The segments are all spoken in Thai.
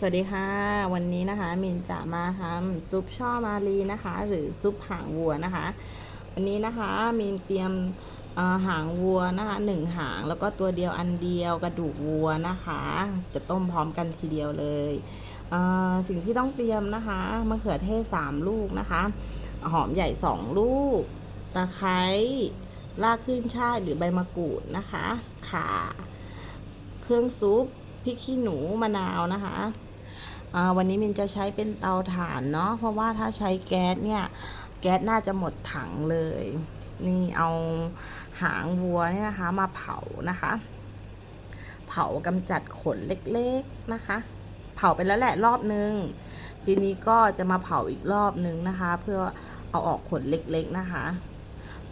สวัสดีค่ะ วันนี้นะคะมินจะมาทำซุปช่อมารีนะคะ หรือซุปหางวัวนะคะ วันนี้นะคะมินเตรียมหางวัวนะคะหนึ่งหางแล้วก็ตัวเดียวอันเดียวกระดูกวัวนะคะ จะต้มพร้อมกันทีเดียวเลยเสิ่งที่ต้องเตรียมนะคะมะเขือเทศ 3 ลูกนะคะ หอมใหญ่ 2 ลูก ตะไคร้รากขึ้นช่ายหรือใบมะกรูดนะคะ ข่า เครื่องซุปพริกขี้หนูมะนาวนะคะ วันนี้มินจะใช้เป็นเตาถ่านเนาะเพราะว่าถ้าใช้แก๊สเนี่ยแก๊สน่าจะหมดถังเลย นี่เอาหางวัวเนี่ยนะคะมาเผานะคะ เผากำจัดขนเล็กๆนะคะ เผาไปแล้วแหละรอบนึง ทีนี้ก็จะมาเผาอีกรอบนึงนะคะ เพื่อเอาออกขนเล็กๆนะคะ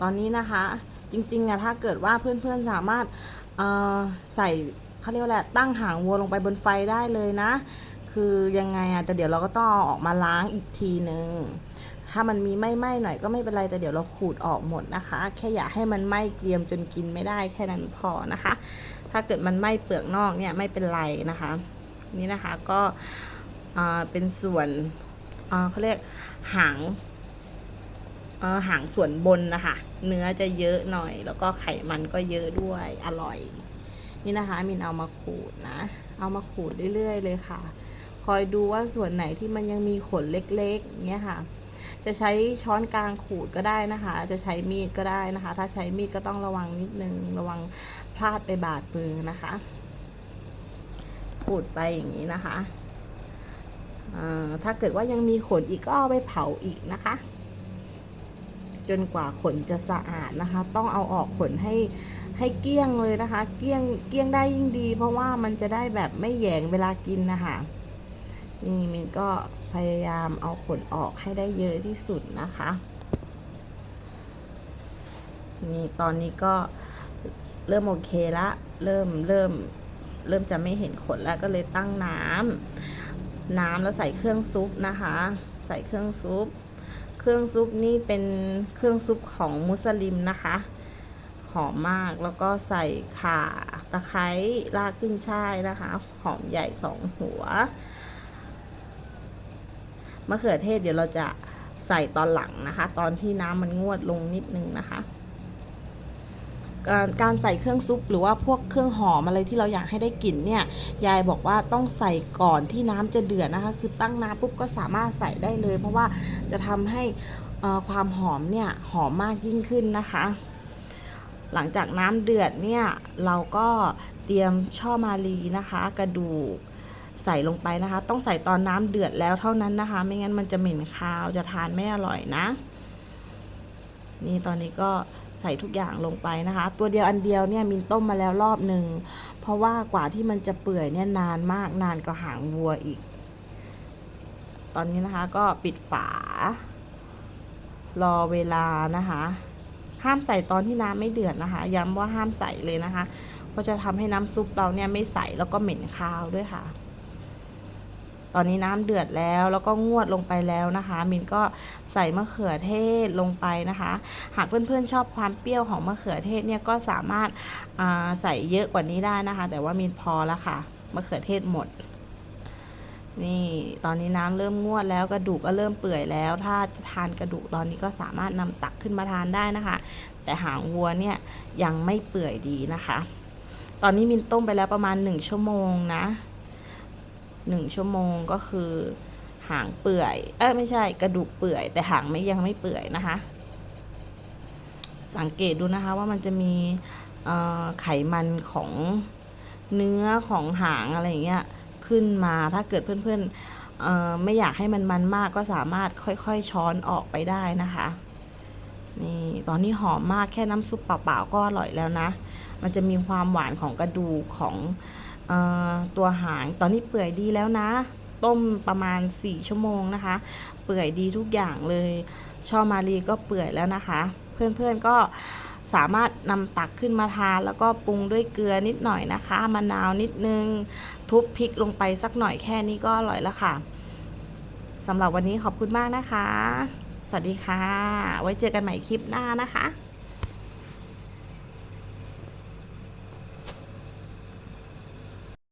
ตอนนี้นะคะจริงๆอะถ้าเกิดว่าเพื่อนๆสามารถใส่เขาเรียกว่าอะตั้งหางวัวลงไปบนไฟได้เลยนะ คือยังไงอะแต่เดี๋ยวเราก็ต้องเอาออกมาล้างอีกทีนึง ถ้ามันมีไหม้ๆหน่อยก็ไม่เป็นไร แต่เดี๋ยวเราขูดออกหมดนะคะ แค่อย่าให้มันไหม้เกรียมจนกินไม่ได้แค่นั้นพอนะคะ ถ้าเกิดมันไหม้เปลือกนอกเนี่ยไม่เป็นไรนะคะ นี่นะคะก็อ่าเป็นส่วนอ่าเขาเรียกหางอ่อหางส่วนบนนะคะ เนื้อจะเยอะหน่อย แล้วก็ไขมันก็เยอะด้วยอร่อย นี่นะคะมินเอามาขูดนะ เอามาขูดเรื่อยๆเลยค่ะ คอยดูว่าส่วนไหนที่มันยังมีขนเล็กๆเนี้ยค่ะ จะใช้ช้อนกลางขูดก็ได้นะคะ จะใช้มีดก็ได้นะคะ ถ้าใช้มีดก็ต้องระวังนิดนึงระวังพลาดไปบาดมือนะคะ ขูดไปอย่างนี้นะคะอ่าถ้าเกิดว่ายังมีขนอีกก็เอาไปเผาอีกนะคะ จนกว่าขนจะสะอาดนะคะ ต้องเอาออกขนให้ให้เกี้ยงเลยนะคะ เกี้ยงเกี้ยงได้ยิ่งดี เพราะว่ามันจะได้แบบไม่แยงเวลากินนะคะ นี่มินก็พยายามเอาขนออกให้ได้เยอะที่สุดนะคะ นี่ตอนนี้ก็เริ่มโอเคละ เริ่มเริ่มเริ่มจะไม่เห็นขนแล้วก็เลยตั้งน้ำน้ำแล้วใส่เครื่องซุปนะคะ ใส่เครื่องซุป เครื่องซุปนี่เป็นเครื่องซุปของมุสลิมนะคะหอมมากแล้วก็ใส่ข่าตะไคร้รากขึ้นช่ายนะคะ หอมใหญ่สองหัว มะเขือเทศเดี๋ยวเราจะใส่ตอนหลังนะคะ ตอนที่น้ำมันงวดลงนิดนึงนะคะ การใส่เครื่องซุปหรือว่าพวกเครื่องหอมอะไรที่เราอยากให้ได้กลิ่นเนี่ย ยายบอกว่าต้องใส่ก่อนที่น้ำจะเดือดนะคะ คือตั้งน้ำปุ๊บก็สามารถใส่ได้เลย เพราะว่าจะทำให้ความหอมเนี่ยหอมมากยิ่งขึ้นนะคะ หลังจากน้ำเดือดเนี่ยเราก็เตรียมช่อมาลีนะคะ กระดูก ใส่ลงไปนะคะ ต้องใส่ตอนน้ำเดือดแล้วเท่านั้นนะคะ ไม่งั้นมันจะเหม็นคาวจะทานไม่อร่อยนะ นี่ตอนนี้ก็ใส่ทุกอย่างลงไปนะคะ ตัวเดียวอันเดียวเนี่ยมินต้มมาแล้วรอบหนึ่งเพราะว่ากว่าที่มันจะเปื่อยเนี่ยนานมากนานกว่าหางวัวอีก ตอนนี้นะคะก็ปิดฝา รอเวลานะคะ ห้ามใส่ตอนที่น้ำไม่เดือดนะคะ ย้ำว่าห้ามใส่เลยนะคะ เพราะจะทำให้น้ำซุปเราเนี่ยไม่ใสแล้วก็เหม็นคาวด้วยค่ะ ตอนนี้น้ำเดือดแล้ว แล้วก็งวดลงไปแล้วนะคะ มินก็ใส่มะเขือเทศลงไปนะคะ หากเพื่อนๆชอบความเปรี้ยวของมะเขือเทศเนี่ยก็สามารถใส่เยอะกว่านี้ได้นะคะ แต่ว่ามินพอแล้วค่ะมะเขือเทศหมด นี่ตอนนี้น้ำเริ่มงวดแล้วกระดูกก็เริ่มเปื่อยแล้ว ถ้าจะทานกระดูกตอนนี้ก็สามารถนำตักขึ้นมาทานได้นะคะ แต่หางวัวเนี่ยยังไม่เปื่อยดีนะคะ ตอนนี้มินต้มไปแล้วประมาณหนึ่งชั่วโมงนะ หนึ่งชั่วโมงก็คือหางเปื่อย เออไม่ใช่กระดูกเปื่อย แต่หางไม่ยังไม่เปื่อยนะคะ สังเกตดูนะคะว่ามันจะมีไขมันของเนื้อของหางอะไรอย่างเงี้ยขึ้นมาถ้าเกิดเพื่อนๆไม่อยากให้มันมันมากก็สามารถค่อยๆช้อนออกไปได้นะคะนี่ตอนนี้หอมมากแค่น้ำซุปเปล่าๆก็อร่อยแล้วนะ มันจะมีความหวานของกระดูกของ ตัวหางตอนนี้เปื่อยดีแล้วนะ ต้มประมาณ 4 ชั่วโมงนะคะ เปื่อยดีทุกอย่างเลยช่อมารีก็เปื่อยแล้วนะคะ เพื่อนๆก็สามารถนำตักขึ้นมาทานแล้วก็ปรุงด้วยเกลือนิดหน่อยนะคะมะนาวนิดนึง ทุบพริกลงไปสักหน่อยแค่นี้ก็อร่อยแล้วค่ะสำหรับวันนี้ขอบคุณมากนะคะ สวัสดีค่ะ ไว้เจอกันใหม่คลิปหน้านะคะ